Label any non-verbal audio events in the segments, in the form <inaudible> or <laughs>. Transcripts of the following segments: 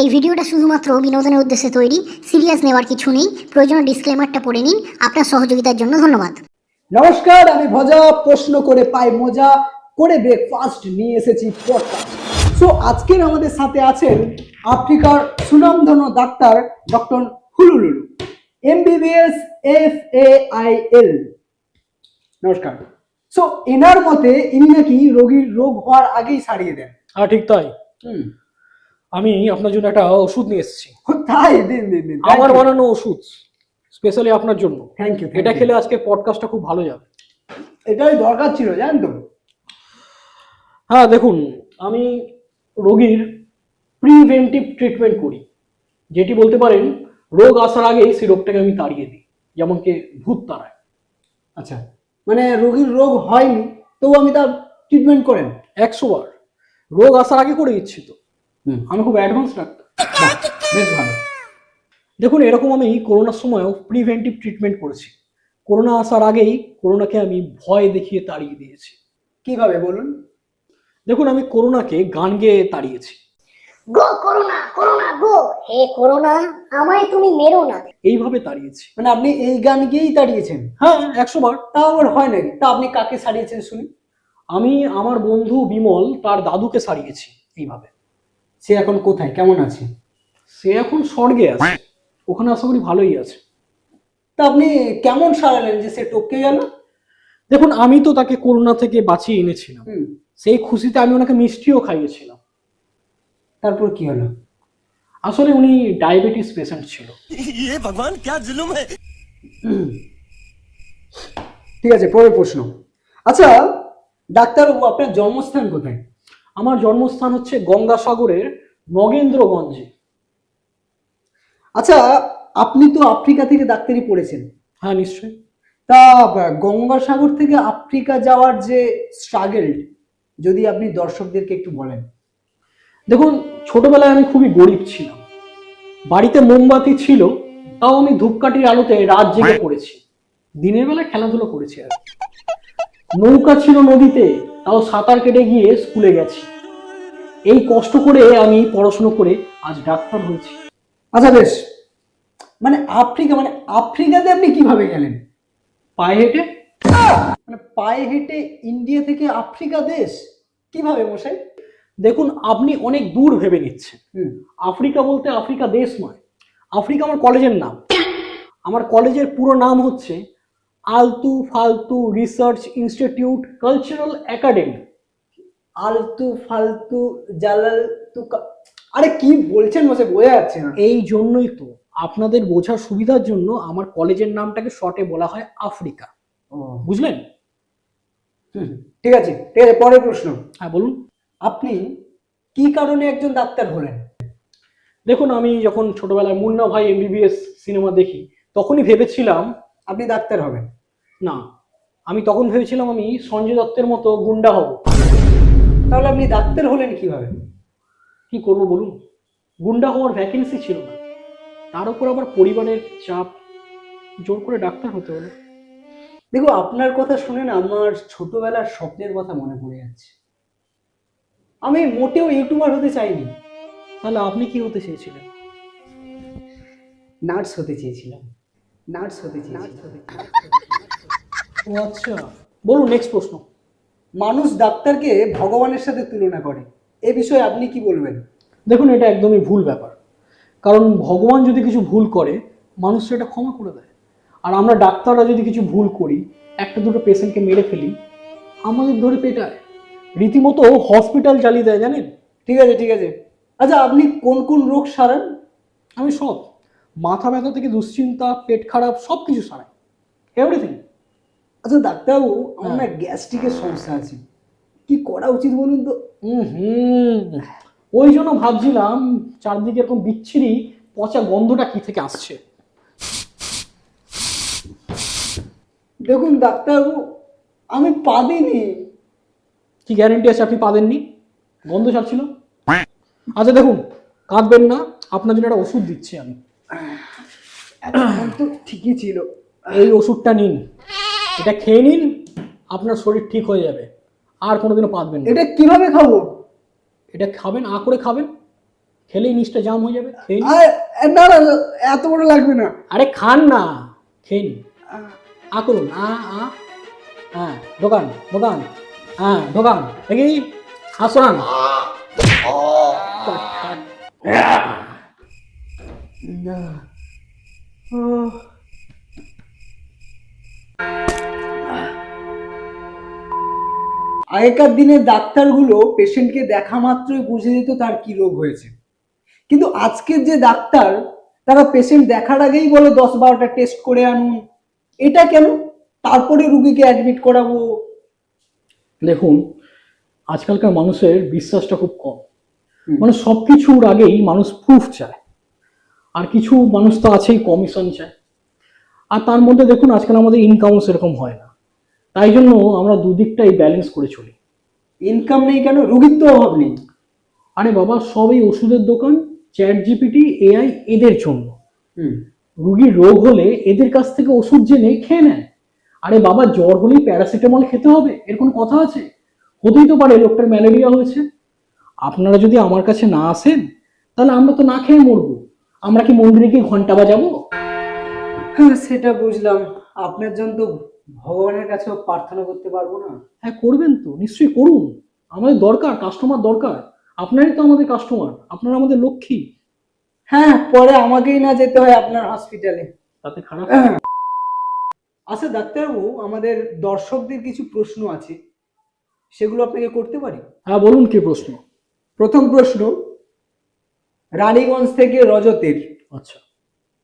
এই ভিডিওটা শুধুমাত্র বিনোদনের উদ্দেশ্যে তৈরি সিরিয়াস নেওয়ার কিছু নেই। প্রয়োজনীয় ডিসক্লেমারটা পড়ে নিন। আপনার সহযোগিতার জন্য ধন্যবাদ। নমস্কার আমি ভজা। প্রশ্ন করে পাই মজা করে ব্রেকফাস্ট নিয়ে এসেছি পডকাস্ট সো আজকের আমাদের সাথে আছেন আফ্রিকার সুনামধন্য doctor doctor Hululu MBBS F A I L নমস্কার। সো এনার মতে ইনি নাকি রোগীর রোগ হওয়ার আগেই সারিয়ে দেন। হ্যাঁ ঠিক তাই। হুম। আমি আপনার জন্য একটা ওষুধ নিয়ে এসেছি। তাই? দিন দিন দিন। আমার বানানো ওষুধ স্পেশালি আপনার জন্য। থ্যাংক ইউ এটা খেলে আজকে পডকাস্টটা খুব ভালো যাবে। এটাই দরকার ছিল জানেন তো? হ্যাঁ দেখুন আমি রোগীর প্রিভেন্টিভ ট্রিটমেন্ট করি। যেটি বলতে পারেন রোগ আসার আগেই সেই রোগটাকে আমি তাড়িয়ে দিই যেমন কি ভূত তাড়ায়। আচ্ছা মানে রোগীর রোগ হয়নি তবু আমি তার ট্রিটমেন্ট করেন। একশো বার। রোগ আসার আগে করে দিচ্ছি তো। আমি খুব অ্যাডভান্স ডাক্তার বেশ ভালো। দেখুন এরকম আমি করোনার সময়ও প্রিভেন্টিভ ট্রিটমেন্ট করেছি। করোনা আসার আগেই করোনাকে আমি ভয় দেখিয়ে তাড়িয়ে দিয়েছি। কীভাবে বলুন? দেখুন আমি করোনাকে গান গেয়ে তাড়িয়েছি। Go corona corona go. হে করোনা আমায় তুমি মেরো না। এইভাবে তাড়িয়েছি। মানে আপনি এই গান গিয়েই তাড়িয়েছেন? হ্যাঁ একশো বার তা আবার হয় নাকি? তা আপনি কাকে সারিয়েছেন শুনি। আমি আমার বন্ধু বিমল তার দাদুকে সারিয়েছি এইভাবে। সে এখন কোথায়? কেমন আছে? সে এখন স্বর্গে আছে। ওখানে আশা করি ভালোই আছে। তা আপনি কেমন সারালেন যে সে টপকে গেল? দেখুন আমি তো তাকে করোনা থেকে বাঁচিয়ে এনেছিলাম। সেই খুশিতে আমি ওনাকে মিষ্টিও খাইয়েছিলাম। তারপর কি হলো? আসলে উনি ডায়াবেটিস পেশেন্ট ছিল। ইয়ে ভগবান জুলুম হ্যায়? ঠিক আছে পরের প্রশ্ন। আচ্ছা ডাক্তারবাবু আপনার জন্মস্থান কোথায়? আমার জন্মস্থান হচ্ছে গঙ্গাসাগরের নগেন্দ্রগঞ্জে। আচ্ছা আপনি তো আফ্রিকা থেকে ডাক্তারি পড়েছেন। হ্যাঁ নিশ্চয়ই। তা গঙ্গাসাগর থেকে আফ্রিকা যাওয়ার যে স্ট্রাগল যদি আপনি দর্শকদেরকে একটু বলেন। দেখুন ছোটবেলায় আমি খুবই গরিব ছিলাম। বাড়িতে মোমবাতি ছিল তাও আমি ধূপকাঠির আলোতে রাত জেগে পড়েছি। দিনের বেলা খেলাধুলো করেছি আর। নৌকা ছিল নদীতে তাও সাঁতার কেটে গিয়ে স্কুলে গেছি। এই কষ্ট করে আমি পড়াশুনো করে আজ ডাক্তার হয়েছি। আচ্ছা বেশ মানে আফ্রিকা মানে আফ্রিকাতে আপনি কীভাবে গেলেন? পায়ে হেঁটে? মানে পায়ে হেঁটে ইন্ডিয়া থেকে আফ্রিকা দেশ? কীভাবে মশাই? দেখুন আপনি অনেক দূর ভেবে নিচ্ছেন। হুম। আফ্রিকা বলতে আফ্রিকা দেশ নয়। আফ্রিকা আমার কলেজের নাম। আমার কলেজের পুরো নাম হচ্ছে আলতু ফালতু রিসার্চ ইনস্টিটিউট কালচারাল একাডেমি। আলতু ফালতু জালাল আরে কি বলছেন মশাই বোঝা যাচ্ছে না। এই জন্যই তো আপনাদের বোঝার সুবিধার জন্য আমার কলেজের নামটাকে শর্টে বলা হয় আফ্রিকা। বুঝলেন? ঠিক আছে ঠিক আছে পরের প্রশ্ন। হ্যাঁ বলুন। আপনি কি কারণে একজন ডাক্তার হলেন? দেখুন আমি যখন ছোটবেলায় মুন্না ভাই এমবিবিএস সিনেমা দেখি তখনই ভেবেছিলাম আপনি ডাক্তার হবেন। না, আমি তখন ভেবেছিলাম আমি সঞ্জয় দত্তের মতো গুন্ডা হব। তাহলে আপনি ডাক্তার হলেন কীভাবে? কি করব বলুন? গুন্ডা হওয়ার ভ্যাকেন্সি ছিল না। তার উপর আবার পরিবারের চাপ, জোর করে ডাক্তার হতে হলো। দেখো, আপনার কথা শুনে না আমার ছোটবেলার স্বপ্নের কথা মনে পড়ে যাচ্ছে। আমি মোটেও ইউটিউবার হতে চাইনি। তাহলে আপনি কি হতে চেয়েছিলেন? নার্স হতে চেয়েছিলাম। নার্স হতে ও আচ্ছা। বলুন নেক্সট প্রশ্ন। মানুষ ডাক্তারকে ভগবানের সাথে তুলনা করে। এ বিষয়ে আপনি কি বলবেন? দেখুন এটা একদমই ভুল ব্যাপার। কারণ ভগবান যদি কিছু ভুল করে মানুষ সেটা ক্ষমা করে দেয়। আর আমরা ডাক্তাররা যদি কিছু ভুল করি একটা দুটো পেশেন্টকে মেরে ফেলি আমাদের ধরে পেটায়। রীতিমতো হসপিটাল চালিয়ে দেয় জানেন? ঠিক আছে ঠিক আছে। আচ্ছা আপনি কোন কোন রোগ সারান? আমি সব। মাথা ব্যথা থেকে দুশ্চিন্তা পেট খারাপ সব কিছু সারাই এভরিথিং আচ্ছা ডাক্তারবাবু আমার না গ্যাস্ট্রিকের সমস্যা আছে। কি করা উচিত বলুন তো? হুম। ওই জন্য ভাবছিলাম চারদিকে এরকম বিচ্ছিরি পচা গন্ধটা কি থেকে আসছে? দেখুন ডাক্তারবাবু আমি পাদিনি কি গ্যারেন্টি আছে আপনি পাবেননি? গন্ধ ছাড়ছিল? আচ্ছা দেখুন কাঁদবেন না আপনার জন্য একটা ওষুধ দিচ্ছি আমি। এতক্ষণ তো ঠিকই ছিল। এই ওষুধটা নিন। এটা খেয়ে নিন আপনার শরীর ঠিক হয়ে যাবে। আর কোনোদিনও পাতবেন না। এটা কীভাবে খাব? এটা খাবেন আ করে খাবেন। খেলেই নিচটা জাম হয়ে যাবে খেয়ে নিন। আরে, না না না, এত বড় লাগবে না। আরে খান না খেয়ে নিন। আ। করুন আ আ হ্যাঁ দোকান দোকান হ্যাঁ দোকান দেখি আসরান আগেকার দিনে ডাক্তারগুলো পেশেন্টকে দেখা মাত্রই বুঝে দিত তার কি রোগ হয়েছে। কিন্তু আজকের যে ডাক্তার তারা পেশেন্ট দেখার আগেই বলে দশ বারোটা টেস্ট করে আনুন। এটা কেন? তারপরে রুগীকে অ্যাডমিট করাবো। দেখুন আজকালকার মানুষের বিশ্বাসটা খুব কম। মানে সব কিছুর আগেই মানুষ প্রুফ চায়। আর কিছু মানুষ তো আছেই কমিশন চায়। আর তার মধ্যে দেখুন আজকাল আমাদের ইনকামও সেরকম হয় না। তাই জন্য আমরা দুদিকটাই ব্যালেন্স করে চলি। ইনকাম নেই কেন? রুগীর তো অভাব নেই। আরে বাবা সব এই ওষুধের দোকান চ্যাট জিপিটি এআই এদের জন্য। হুম। রুগীর রোগ হলে এদের কাছ থেকে ওষুধ জেনে খেয়ে নেয়। আরে বাবা জ্বর হলেই প্যারাসিটামল খেতে হবে এর কোনো কথা আছে? হতেই তো পারে লোকটার ম্যালেরিয়া হয়েছে। আপনারা যদি আমার কাছে না আসেন তাহলে আমরা তো না খেয়ে মরবো। আমরা কি মন্দিরে গিয়ে ঘণ্টা বাজাবো? হ্যাঁ সেটা বুঝলাম। আপনার জন্য তো ভগবানের কাছেও প্রার্থনা করতে পারব না। হ্যাঁ করবেন তো নিশ্চয়ই করুন। আমাদের দরকার কাস্টমার দরকার। আপনারই তো আমাদের কাস্টমার আপনারা আমাদের লক্ষ্মী। হ্যাঁ পরে আমাকেই না যেতে হয় আপনার হসপিটালে তাতে খারাপ? আচ্ছা ডাক্তারবাবু আমাদের দর্শকদের কিছু প্রশ্ন আছে। সেগুলো আপনাকে করতে পারি? হ্যাঁ বলুন কি প্রশ্ন? প্রথম প্রশ্ন রানীগঞ্জ থেকে রজতের। আচ্ছা।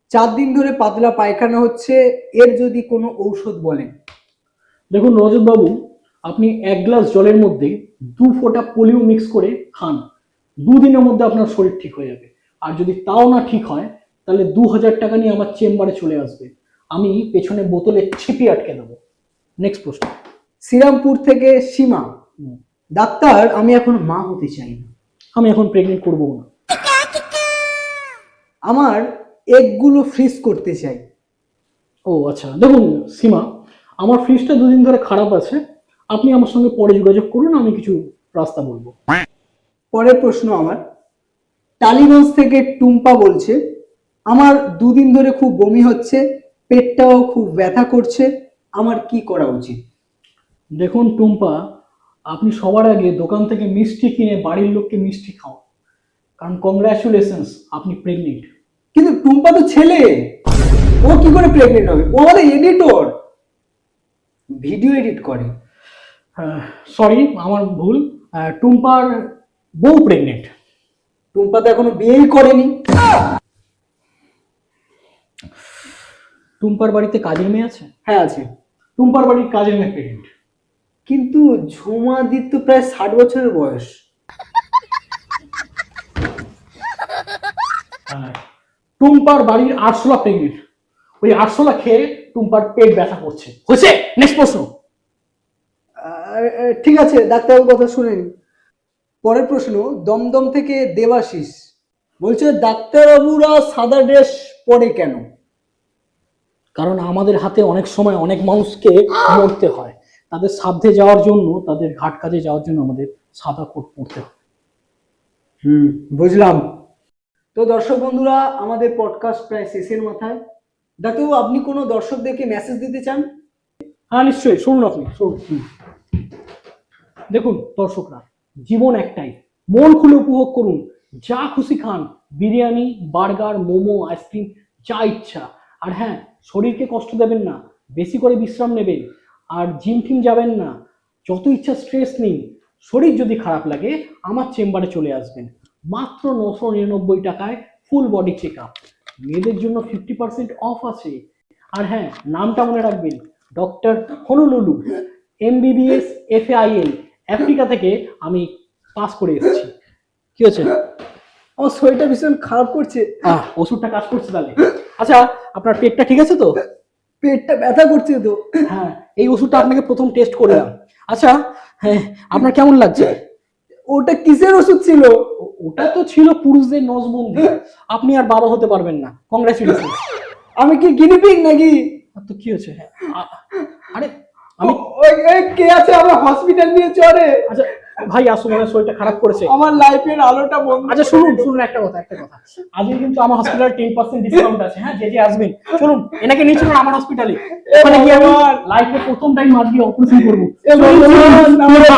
চার দিন ধরে পাতলা পায়খানা হচ্ছে এর যদি কোনো ঔষধ বলেন। দেখুন রজত বাবু আপনি এক গ্লাস জলের মধ্যে দু ফোঁটা পোলিও মিক্স করে খান। দুদিনের মধ্যে আপনার শরীর ঠিক হয়ে যাবে। আর যদি তাও না ঠিক হয় তাহলে দু হাজার টাকা নিয়ে আমার চেম্বারে চলে আসবে। আমি পেছনে বোতলে ছিপি আটকে দেবো। নেক্সট প্রশ্ন। শ্রীরামপুর থেকে সীমা। ডাক্তার আমি এখন মা হতে চাই না। আমি এখন প্রেগনেন্ট করব না। আমার এগগুলো ফ্রিজ করতে চাই। ও আচ্ছা। দেখুন সীমা আমার ফ্রিজটা দুদিন ধরে খারাপ আছে। আপনি আমার সঙ্গে পরে যোগাযোগ করুন আমি কিছু রাস্তা বলব। পরের প্রশ্ন আমার। টালিগঞ্জ থেকে টুম্পা বলছে আমার দুদিন ধরে খুব বমি হচ্ছে পেটটাও খুব ব্যথা করছে আমার কি করা উচিত? দেখুন টুম্পা আপনি সবার আগে দোকান থেকে মিষ্টি কিনে বাড়ির লোককে মিষ্টি খাওয়ান। কারণ কংগ্রাচুলেশনস আপনি প্রেগনেন্ট কিন্তু টুম্পা তো ছেলে। ও কি করে প্রেগনেন্ট হবে? ও আমাদের এডিটর ভিডিও এডিট করে। সরি আমার ভুল। টুম্পার বউ প্রেগনেন্ট টুম্পা তো এখনও বিয়েই করেনি। টুম্পার বাড়িতে কাজের মেয়ে আছে? হ্যাঁ আছে। টুম্পার বাড়ির কাজের মেয়ে প্রেগনেন্ট কিন্তু ঝুমাদির তো প্রায় ষাট বছরের বয়স। টুম্পার বাড়ির আরশোলা প্রেগনেন্ট ওই আরশোলা খেয়ে টুম্পার পেট ব্যথা করছে। হয়েছে? নেক্সট প্রশ্ন। ঠিক আছে ডাক্তারবাবুর কথা শুনেনি পরের প্রশ্ন দমদম থেকে দেবাশিস বলছে ডাক্তারবাবুরা সাদা ড্রেস পরে কেন? কারণ আমাদের হাতে অনেক সময় অনেক মানুষকে মরতে হয়। তাদের সাধ্যে যাওয়ার জন্য তাদের ঘাট কাজে যাওয়ার জন্য আমাদের সাদা কোট পরতে হয়। হুম বুঝলাম। তো দর্শক বন্ধুরা, আমাদের পডকাস্ট প্রায় শেষের মাথায়। ডাক্তারবাবু আপনি কোনো দর্শকদেরকে মেসেজ দিতে চান? হ্যাঁ নিশ্চয়ই। শুনুন আপনি, শুনুন। দেখুন, দর্শকরা, জীবন একটাই। মন খুলে উপভোগ করুন। যা খুশি খান, biryani, burger, momo, ice cream, যা ইচ্ছা। আর হ্যাঁ শরীরকে কষ্ট দেবেন না, বেশি করে বিশ্রাম নেবেন। আর জিম ফিম যাবেন না। যত ইচ্ছা স্ট্রেস নিন। শরীর যদি খারাপ লাগে, আমার চেম্বারে চলে আসবেন। মাত্র নশো নিরানব্বই টাকায় ফুল বডি চেক আপ মেয়েদের জন্য ফিফটি পার্সেন্ট অফ আছে। আর হ্যাঁ নামটা মনে রাখবেন doctor Honolulu MBBS F A I L Africa থেকে আমি পাস করে এসেছি। কি হচ্ছে আমার শরীরটা ভীষণ খারাপ করছে। আহ, ওষুধটা কাজ করছে তাহলে। আচ্ছা আপনার পেটটা ঠিক আছে তো? পেটটা ব্যথা করছে তো। হ্যাঁ এই ওষুধটা আপনাকে প্রথম টেস্ট করলাম। আচ্ছা হ্যাঁ আপনার কেমন লাগছে? ওটা কিসের ওষুধ ছিল? ওটা তো ছিল পুরুষদের নজবন্দি। আপনি আর বাবা হতে পারবেন না। কংগ্রাচুলেশন আমি কি গিনিপিগ নাকি? তো কি হচ্ছে? হ্যাঁ, আরে আমি কে আছে আমরা হসপিটাল নিয়ে চলে আচ্ছা ভাই আসো মনে হয় শরীরটা খারাপ করেছে। আমার লাইফের আলোটা বন্ধ আচ্ছা শুনুন শুনুন একটা কথা একটা কথা। আজকে কিন্তু আমার হসপিটালে টেন পার্সেন্ট ডিসকাউন্ট আছে। হ্যাঁ যে যে আসবেন চলুন এনাকে নিয়ে চলুন আমার হসপিটালে ওখানে গিয়ে আমি ভগবান! লাইফে প্রথম টাইম আজকে অপারেশন করব। এ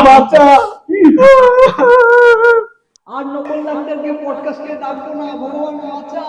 বাচ্চা। <laughs> আর নকল ডাক্তারকে পডকাস্টে ডাকতো না ভগবান বাঁচা